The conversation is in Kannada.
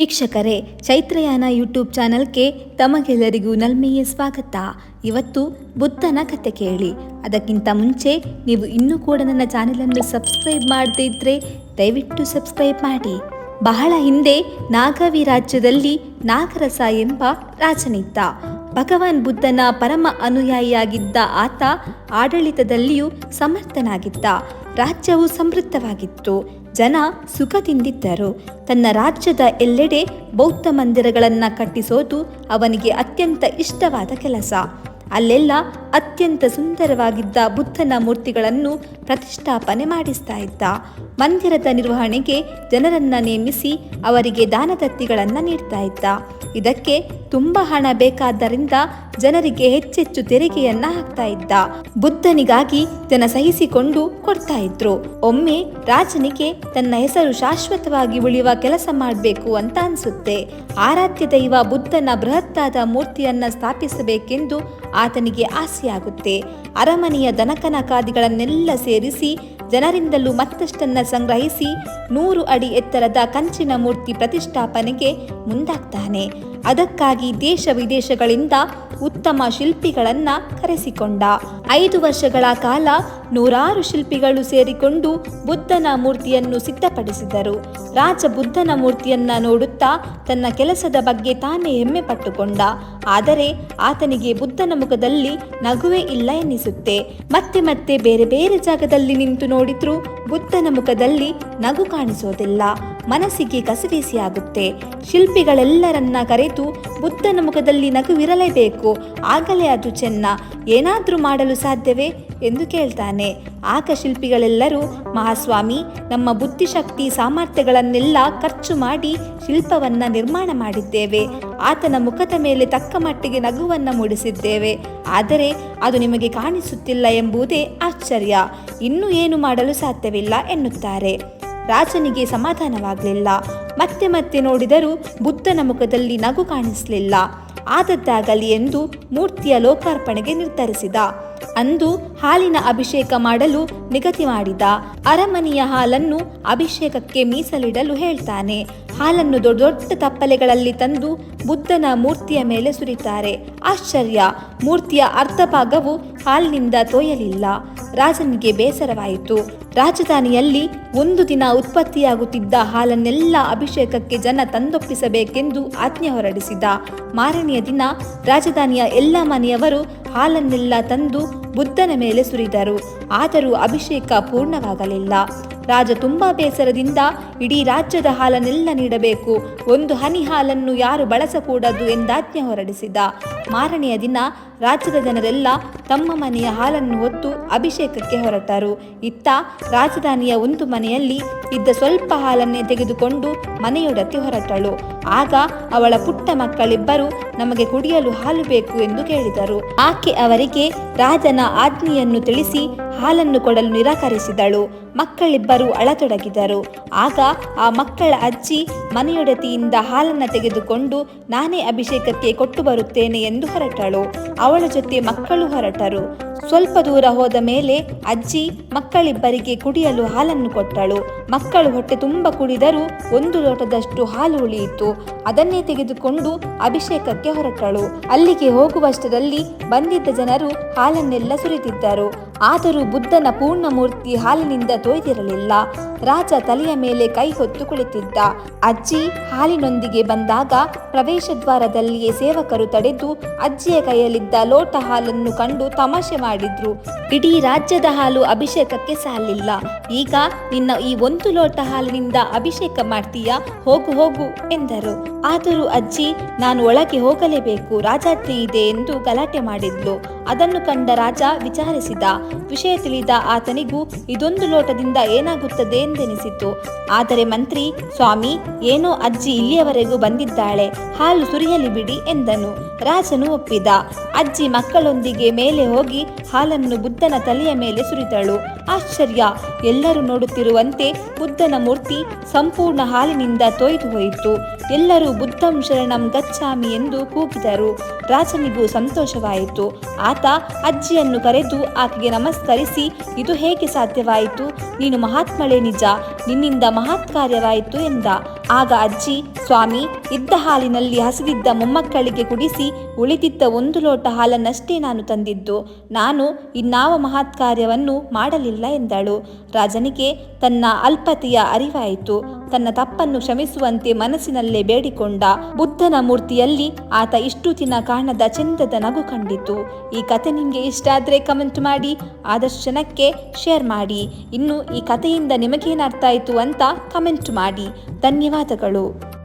ವೀಕ್ಷಕರೇ, ಚೈತ್ರಯಾನ ಯೂಟ್ಯೂಬ್ ಚಾನಲ್ಗೆ ತಮಗೆಲ್ಲರಿಗೂ ನಲ್ಮೆಯ ಸ್ವಾಗತ. ಇವತ್ತು ಬುದ್ಧನ ಕತೆ ಕೇಳಿ. ಅದಕ್ಕಿಂತ ಮುಂಚೆ ನೀವು ಇನ್ನೂ ಕೂಡ ನನ್ನ ಚಾನೆಲನ್ನು ಸಬ್ಸ್ಕ್ರೈಬ್ ಮಾಡದೇ ಇದ್ದರೆ ದಯವಿಟ್ಟು ಸಬ್ಸ್ಕ್ರೈಬ್ ಮಾಡಿ. ಬಹಳ ಹಿಂದೆ ನಾಗಾವಿ ರಾಜ್ಯದಲ್ಲಿ ನಾಗರಸ ಎಂಬ ರಾಜನಿತ್ತ ಭಗವಾನ್ ಬುದ್ಧನ ಪರಮ ಅನುಯಾಯಿಯಾಗಿದ್ದ ಆತ ಆಡಳಿತದಲ್ಲಿಯೂ ಸಮರ್ಥನಾಗಿದ್ದ. ರಾಜ್ಯವು ಸಮೃದ್ಧವಾಗಿತ್ತು. ಜನ ಸುಖ ತಿಂದಿದ್ದರು. ತನ್ನ ರಾಜ್ಯದ ಎಲ್ಲೆಡೆ ಬೌದ್ಧ ಮಂದಿರಗಳನ್ನು ಕಟ್ಟಿಸೋದು ಅವನಿಗೆ ಅತ್ಯಂತ ಇಷ್ಟವಾದ ಕೆಲಸ. ಅಲ್ಲೆಲ್ಲ ಅತ್ಯಂತ ಸುಂದರವಾಗಿದ್ದ ಬುದ್ಧನ ಮೂರ್ತಿಗಳನ್ನು ಪ್ರತಿಷ್ಠಾಪನೆ ಮಾಡಿಸ್ತಾ ಇದ್ದ. ಮಂದಿರದ ನಿರ್ವಹಣೆಗೆ ಜನರನ್ನ ನೇಮಿಸಿ ಅವರಿಗೆ ದಾನದತ್ತಿಗಳನ್ನು ನೀಡ್ತಾ ಇದ್ದ. ಇದಕ್ಕೆ ತುಂಬ ಹಣ ಬೇಕಾದ್ದರಿಂದ ಜನರಿಗೆ ಹೆಚ್ಚೆಚ್ಚು ತೆರಿಗೆಯನ್ನ ಹಾಕ್ತಾ ಇದ್ದ. ಬುದ್ಧನಿಗಾಗಿ ಜನ ಸಹಿಸಿಕೊಂಡು ಕೊಡ್ತಾ ಇದ್ರು. ಒಮ್ಮೆ ರಾಜನಿಗೆ ತನ್ನ ಹೆಸರು ಶಾಶ್ವತವಾಗಿ ಉಳಿಯುವ ಕೆಲಸ ಮಾಡಬೇಕು ಅಂತ ಅನ್ಸುತ್ತೆ. ಆರಾಧ್ಯ ದೈವ ಬುದ್ಧನ ಬೃಹತ್ತಾದ ಮೂರ್ತಿಯನ್ನ ಸ್ಥಾಪಿಸಬೇಕೆಂದು ಆತನಿಗೆ ಆಸೆಯಾಗುತ್ತೆ. ಅರಮನೆಯ ದನಕನಕಾದಿಗಳನ್ನೆಲ್ಲ ಸೇರಿಸಿ ಜನರಿಂದಲೂ ಮತ್ತಷ್ಟನ್ನ ಸಂಗ್ರಹಿಸಿ ನೂರು ಅಡಿ ಎತ್ತರದ ಕಂಚಿನ ಮೂರ್ತಿ ಪ್ರತಿಷ್ಠಾಪನೆಗೆ ಮುಂದಾಗ್ತಾನೆ. ಅದಕ್ಕಾಗಿ ದೇಶ ವಿದೇಶಗಳಿಂದ ಉತ್ತಮ ಶಿಲ್ಪಿಗಳನ್ನ ಕರೆಸಿಕೊಂಡ. ಐದು ವರ್ಷಗಳ ಕಾಲ ನೂರಾರು ಶಿಲ್ಪಿಗಳು ಸೇರಿಕೊಂಡು ಬುದ್ಧನ ಮೂರ್ತಿಯನ್ನು ಸಿದ್ಧಪಡಿಸಿದರು. ರಾಜ ಬುದ್ಧನ ಮೂರ್ತಿಯನ್ನ ನೋಡುತ್ತಾ ತನ್ನ ಕೆಲಸದ ಬಗ್ಗೆ ತಾನೇ ಹೆಮ್ಮೆ ಪಟ್ಟುಕೊಂಡ ಆದರೆ ಆತನಿಗೆ ಬುದ್ಧನ ಮುಖದಲ್ಲಿ ನಗುವೇ ಇಲ್ಲ ಎನ್ನಿಸುತ್ತೆ. ಮತ್ತೆ ಮತ್ತೆ ಬೇರೆ ಬೇರೆ ಜಾಗದಲ್ಲಿ ನಿಂತು ನೋಡಿದ್ರೂ ಬುದ್ಧನ ಮುಖದಲ್ಲಿ ನಗು ಕಾಣಿಸೋದಿಲ್ಲ. ಮನಸ್ಸಿಗೆ ಕಸಿವಿಸಿಯಾಗುತ್ತೆ ಶಿಲ್ಪಿಗಳೆಲ್ಲರನ್ನ ಕರೆತು ಬುದ್ಧನ ಮುಖದಲ್ಲಿ ನಗುವಿರಲೇಬೇಕು. ಆಗಲೇ ಅದು ಚೆನ್ನ. ಏನಾದರೂ ಮಾಡಲು ಸಾಧ್ಯವೇ? ಎಂದು ಕೇಳ್ತಾನೆ. ಆಗ ಶಿಲ್ಪಿಗಳೆಲ್ಲರೂ, ಮಹಾಸ್ವಾಮಿ, ನಮ್ಮ ಬುದ್ಧಿಶಕ್ತಿ ಸಾಮರ್ಥ್ಯಗಳನ್ನೆಲ್ಲ ಖರ್ಚು ಮಾಡಿ ಶಿಲ್ಪವನ್ನ ನಿರ್ಮಾಣ ಮಾಡಿದ್ದೇವೆ. ಆತನ ಮುಖದ ಮೇಲೆ ತಕ್ಕ ಮಟ್ಟಿಗೆ ನಗುವನ್ನ ಮೂಡಿಸಿದ್ದೇವೆ. ಆದರೆ ಅದು ನಿಮಗೆ ಕಾಣಿಸುತ್ತಿಲ್ಲ ಎಂಬುದೇ ಆಶ್ಚರ್ಯ. ಇನ್ನೂ ಏನು ಮಾಡಲು ಸಾಧ್ಯವಿಲ್ಲ ಎನ್ನುತ್ತಾರೆ. ರಾಜನಿಗೆ ಸಮಾಧಾನವಾಗಲಿಲ್ಲ. ಮತ್ತೆ ಮತ್ತೆ ನೋಡಿದರೂ ಬುದ್ಧನ ಮುಖದಲ್ಲಿ ನಗು ಕಾಣಿಸಲಿಲ್ಲ. ಆದದ್ದಾಗಲಿ ಎಂದು ಮೂರ್ತಿಯ ಲೋಕಾರ್ಪಣೆಗೆ ನಿರ್ಧರಿಸಿದ. ಅಂದು ಹಾಲಿನ ಅಭಿಷೇಕ ಮಾಡಲು ನಿಗದಿ ಮಾಡಿದ. ಅರಮನೆಯ ಹಾಲನ್ನು ಅಭಿಷೇಕಕ್ಕೆ ಮೀಸಲಿಡಲು ಹೇಳ್ತಾನೆ. ಹಾಲನ್ನು ದೊಡ್ಡ ದೊಡ್ಡ ತಪ್ಪಲೆಗಳಲ್ಲಿ ತಂದು ಬುದ್ಧನ ಮೂರ್ತಿಯ ಮೇಲೆ ಸುರಿತಾರೆ. ಆಶ್ಚರ್ಯ! ಮೂರ್ತಿಯ ಅರ್ಧ ಭಾಗವು ಹಾಲಿನಿಂದ ತೋಯಲಿಲ್ಲ. ರಾಜನಿಗೆ ಬೇಸರವಾಯಿತು. ರಾಜಧಾನಿಯಲ್ಲಿ ಒಂದು ದಿನ ಉತ್ಪತ್ತಿಯಾಗುತ್ತಿದ್ದ ಹಾಲನ್ನೆಲ್ಲ ಅಭಿಷೇಕಕ್ಕೆ ಜನ ತಂದೊಪ್ಪಿಸಬೇಕೆಂದು ಆಜ್ಞೆ ಹೊರಡಿಸಿದ ಮಾರನೆಯ ದಿನ ರಾಜಧಾನಿಯ ಎಲ್ಲ ಮನೆಯವರು ಹಾಲನ್ನೆಲ್ಲ ತಂದು ಬುದ್ಧನ ಮೇಲೆ ಸುರಿದರು. ಆದರೂ ಅಭಿಷೇಕ ಪೂರ್ಣವಾಗಲಿಲ್ಲ. ರಾಜ ತುಂಬಾ ಬೇಸರದಿಂದ ಇಡೀ ರಾಜ್ಯದ ಹಾಲನ್ನೆಲ್ಲ ನೀಡಬೇಕು. ಒಂದು ಹನಿ ಹಾಲನ್ನು ಯಾರು ಬಳಸಕೂಡದು ಎಂದಾಜ್ಞೆ ಹೊರಡಿಸಿದ. ಮಾರನೆಯ ದಿನ ರಾಜ್ಯದ ಜನರೆಲ್ಲ ತಮ್ಮ ಮನೆಯ ಹಾಲನ್ನು ಹೊತ್ತು ಅಭಿಷೇಕಕ್ಕೆ ಹೊರಟರು. ಇತ್ತ ರಾಜಧಾನಿಯ ಒಂದು ಮನೆಯಲ್ಲಿ ಇದ್ದ ಸ್ವಲ್ಪ ಹಾಲನ್ನೇ ತೆಗೆದುಕೊಂಡು ಮನೆಯೊಡತಿ ಹೊರಟಳು. ಆಗ ಅವಳ ಪುಟ್ಟ ಮಕ್ಕಳಿಬ್ಬರು ನಮಗೆ ಕುಡಿಯಲು ಹಾಲು ಬೇಕು ಎಂದು ಕೇಳಿದರು. ಆಕೆ ಅವರಿಗೆ ರಾಜನ ಆಜ್ಞೆಯನ್ನು ತಿಳಿಸಿ ಹಾಲನ್ನು ಕೊಡಲು ನಿರಾಕರಿಸಿದಳು. ಮಕ್ಕಳಿಬ್ಬರು ಅಳತೊಡಗಿದರು. ಆಗ ಆ ಮಕ್ಕಳ ಅಜ್ಜಿ ಮನೆಯೊಡತಿಯಿಂದ ಹಾಲನ್ನು ತೆಗೆದುಕೊಂಡು ನಾನೇ ಅಭಿಷೇಕಕ್ಕೆ ಕೊಟ್ಟು ಬರುತ್ತೇನೆ ಎಂದು ಹೊರಟಳು. ಅವಳ ಜೊತೆ ಮಕ್ಕಳು ಹೊರಟರು. ಸ್ವಲ್ಪ ದೂರ ಹೋದ ಮೇಲೆ ಅಜ್ಜಿ ಮಕ್ಕಳಿಬ್ಬರಿಗೆ ಕುಡಿಯಲು ಹಾಲನ್ನು ಕೊಟ್ಟಳು. ಮಕ್ಕಳು ಹೊಟ್ಟೆ ತುಂಬ ಕುಡಿದರೂ ಒಂದು ಲೋಟದಷ್ಟು ಹಾಲು ಉಳಿಯಿತು. ಅದನ್ನೇ ತೆಗೆದುಕೊಂಡು ಅಭಿಷೇಕಕ್ಕೆ ಹೊರಟಳು. ಅಲ್ಲಿಗೆ ಹೋಗುವಷ್ಟರಲ್ಲಿ ಬಂದಿದ್ದ ಜನರು ಹಾಲನ್ನೆಲ್ಲ ಸುರಿದಿದ್ದರು. ಆದರೂ ಬುದ್ಧನ ಪೂರ್ಣ ಮೂರ್ತಿ ಹಾಲಿನಿಂದ ತೊಯ್ದಿರಲಿಲ್ಲ. ರಾಜ ತಲೆಯ ಮೇಲೆ ಕೈ ಹೊತ್ತು ಕುಳಿತಿದ್ದ. ಅಜ್ಜಿ ಹಾಲಿನೊಂದಿಗೆ ಬಂದಾಗ ಪ್ರವೇಶ ದ್ವಾರದಲ್ಲಿಯೇ ಸೇವಕರು ತಡೆದು ಅಜ್ಜಿಯ ಕೈಯಲ್ಲಿದ್ದ ಲೋಟ ಹಾಲನ್ನು ಕಂಡು ತಮಾಷೆ ಮಾಡಿದ್ರು. ಇಡೀ ರಾಜ್ಯದ ಹಾಲು ಅಭಿಷೇಕಕ್ಕೆ ಸಾಲಿಲ್ಲ. ಈಗ ನಿನ್ನ ಈ ಒಂದು ಲೋಟ ಹಾಲಿನಿಂದ ಅಭಿಷೇಕ ಮಾಡ್ತೀಯಾ? ಹೋಗು ಹೋಗು ಎಂದರು. ಆದರೂ ಅಜ್ಜಿ, ನಾನು ಒಳಗೆ ಹೋಗಲೇಬೇಕು. ರಾಜಾಜ್ಞೆ ಇದೆ ಎಂದು ಗಲಾಟೆ ಮಾಡಿದ್ಲು. ಅದನ್ನು ಕಂಡ ರಾಜ ವಿಚಾರಿಸಿದ. ವಿಷಯ ತಿಳಿದ ಆತನಿಗೂ ಇದೊಂದು ಲೋಟದಿಂದ ಏನಾಗುತ್ತದೆ ಎಂದೆನಿಸಿತು. ಆದರೆ ಮಂತ್ರಿ, ಸ್ವಾಮಿ, ಏನೋ ಅಜ್ಜಿ ಇಲ್ಲಿಯವರೆಗೂ ಬಂದಿದ್ದಾಳೆ. ಹಾಲು ಸುರಿಯಲಿ ಬಿಡಿ ಎಂದನು. ರಾಜನು ಒಪ್ಪಿದ. ಅಜ್ಜಿ ಮಕ್ಕಳೊಂದಿಗೆ ಮೇಲೆ ಹೋಗಿ ಹಾಲನ್ನು ಬುದ್ಧನ ತಲೆಯ ಮೇಲೆ ಸುರಿದಳು ಆಶ್ಚರ್ಯ! ಎಲ್ಲರೂ ನೋಡುತ್ತಿರುವಂತೆ ಬುದ್ಧನ ಮೂರ್ತಿ ಸಂಪೂರ್ಣ ಹಾಲಿನಿಂದ ತೊಯ್ದು ಹೋಯಿತು. ಎಲ್ಲರೂ ಬುದ್ಧಂ ಶರಣಂ ಗಚ್ಚಾಮಿ ಎಂದು ಕೂಗಿದರು. ರಾಜನಿಗೂ ಸಂತೋಷವಾಯಿತು. ಆತ ಅಜ್ಜಿಯನ್ನು ಕರೆದು ಆಕೆಗೆ ನಮಸ್ಕರಿಸಿ, ಇದು ಹೇಗೆ ಸಾಧ್ಯವಾಯಿತು? ನೀನು ಮಹಾತ್ಮಳೆ ನಿಜ. ನಿನ್ನಿಂದ ಮಹತ್ಕಾರ್ಯವಾಯಿತು ಎಂದ. ಆಗ ಅಜ್ಜಿ, ಸ್ವಾಮಿ ಇದ್ದ ಹಾಲಿನಲ್ಲಿ ಹಸಿದಿದ್ದ ಮೊಮ್ಮಕ್ಕಳಿಗೆ ಕುಡಿಸಿ ಉಳಿದಿದ್ದ ಒಂದು ಲೋಟ ಹಾಲನ್ನಷ್ಟೇ ನಾನು ತಂದಿದ್ದು. ನಾನು ಇನ್ನಾವ ಮಹತ್ಕಾರ್ಯವನ್ನು ಮಾಡಲಿಲ್ಲ ಎಂದಳು. ರಾಜನಿಗೆ ತನ್ನ ಅಲ್ಪತೆಯ ಅರಿವಾಯಿತು. ತನ್ನ ತಪ್ಪನ್ನು ಕ್ಷಮಿಸುವಂತೆ ಮನಸ್ಸಿನಲ್ಲೇ ಬೇಡಿಕೊಂಡ ಬುದ್ಧನ ಮೂರ್ತಿಯಲ್ಲಿ ಆತ ಇಷ್ಟು ದಿನ ಕಾಣದ ಚಂದದ ನಗು ಕಂಡಿತು. ಈ ಕತೆ ನಿಮಗೆ ಇಷ್ಟ ಆದರೆ ಕಮೆಂಟ್ ಮಾಡಿ, ಆದಷ್ಟು ಜನಕ್ಕೆ ಶೇರ್ ಮಾಡಿ. ಇನ್ನು ಈ ಕಥೆಯಿಂದ ನಿಮಗೇನರ್ಥ ಆಯಿತು ಅಂತ ಕಮೆಂಟ್ ಮಾಡಿ. ಧನ್ಯವಾದಗಳು.